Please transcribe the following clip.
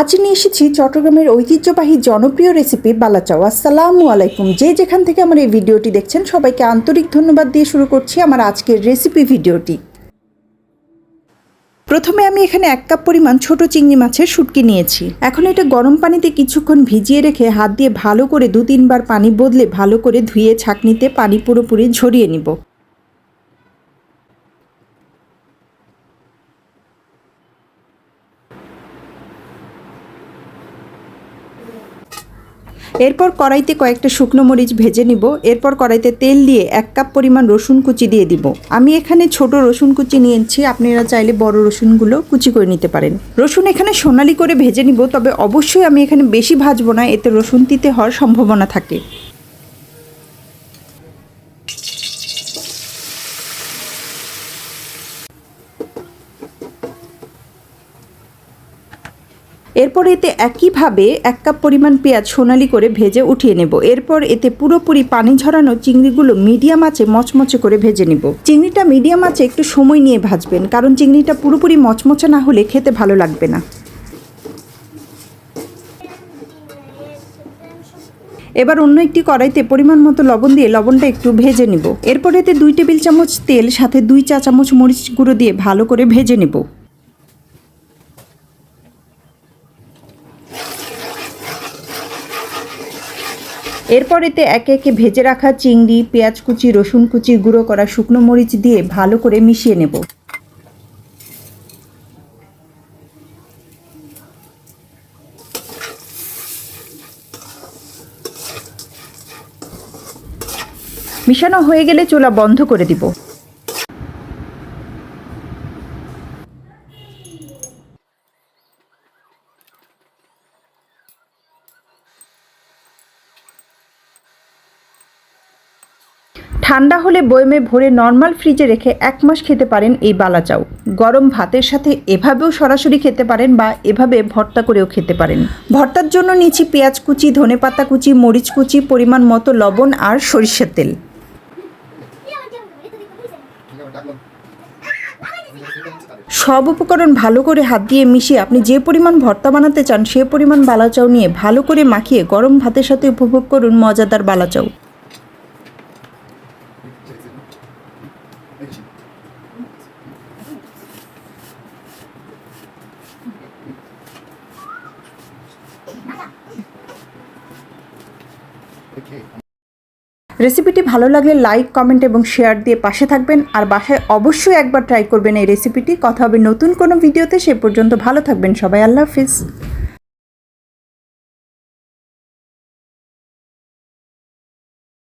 আজ নিয়ে এসেছি চট্টগ্রামের ঐতিহ্যবাহী জনপ্রিয় রেসিপি বালাচাও। আসসালামু আলাইকুম। যে যেখান থেকে আমার এই ভিডিওটি দেখছেন, সবাইকে আন্তরিক ধন্যবাদ দিয়ে শুরু করছি আমার আজকের রেসিপি ভিডিওটি। প্রথমে আমি এখানে এক কাপ পরিমাণ ছোট চিংড়ি মাছের শুটকি নিয়েছি। এখন এটা গরম পানিতে কিছুক্ষণ ভিজিয়ে রেখে হাত দিয়ে ভালো করে দু তিনবার পানি বদলে ভালো করে ধুয়ে ছাঁকনিতে পানি পুরোপুরি ঝরিয়ে নিব। এরপর কড়াইতে কয়েকটা শুকনো মরিচ ভেজে নিব। এরপর কড়াইতে তেল দিয়ে এক কাপ পরিমাণ রসুন কুচি দিয়ে দিব। আমি এখানে ছোট রসুন কুচি নিয়েছি, আপনারা চাইলে বড় রসুনগুলো কুচি করে নিতে পারেন। রসুন এখানে সোনালি করে ভেজে নিব, তবে অবশ্যই আমি এখানে বেশি ভাজবো না, এতে রসুন তিতে হওয়ার সম্ভাবনা থাকে। এরপর এতে একইভাবে এক কাপ পরিমাণ পেঁয়াজ সোনালি করে ভেজে উঠিয়ে নেব। এরপর এতে পুরোপুরি পানি ঝরানো চিংড়িগুলো মিডিয়াম আঁচে মচমচে করে ভেজে নেব। চিংড়িটা মিডিয়াম আঁচে একটু সময় নিয়ে ভাজবেন, কারণ চিংড়িটা পুরোপুরি মচমচে না হলে খেতে ভালো লাগবে না। এবার অন্য একটি কড়াইতে পরিমাণ মতো লবণ দিয়ে লবণটা একটু ভেজে নিব। এরপর এতে দুই টেবিল চামচ তেল, সাথে দুই চা চামচ মরিচ গুঁড়ো দিয়ে ভালো করে ভেজে নেব। এরপর এতে একে একে ভেজে রাখা চিংড়ি, পেঁয়াজ কুচি, রসুন কুচি, গুঁড়ো করা শুকনো মরিচ দিয়ে ভালো করে মিশিয়ে নেব। মিশানো হয়ে গেলে চুলা বন্ধ করে দিব। ঠান্ডা হলে বয়মে ভরে নর্মাল ফ্রিজে রেখে এক মাস খেতে পারেন এই বালাচাও গরম ভাতের সাথে এভাবেও সরাসরি খেতে পারেন বা এভাবে ভর্তা করেও খেতে পারেন। ভর্তার জন্য নিচ্ছি পেঁয়াজ কুচি ধনেপাতা কুচি, মরিচ কুচি, পরিমাণ মতো লবণ আর সরিষার তেল। সব উপকরণ ভালো করে হাত দিয়ে মিশিয়ে আপনি যে পরিমাণ ভর্তা বানাতে চান সে পরিমাণ বালাচাও নিয়ে ভালো করে মাখিয়ে গরম ভাতের সাথে উপভোগ করুন মজাদার বালাচাও রেসিপিটি ভালো লাগলে লাইক, কমেন্ট এবং শেয়ার দিয়ে পাশে থাকবেন। আর বাসায় অবশ্যই একবার ট্রাই করবেন এই রেসিপিটি। কথা হবে নতুন কোনো ভিডিওতে। সে পর্যন্ত ভালো থাকবেন সবাই। আল্লাহ হাফিজ।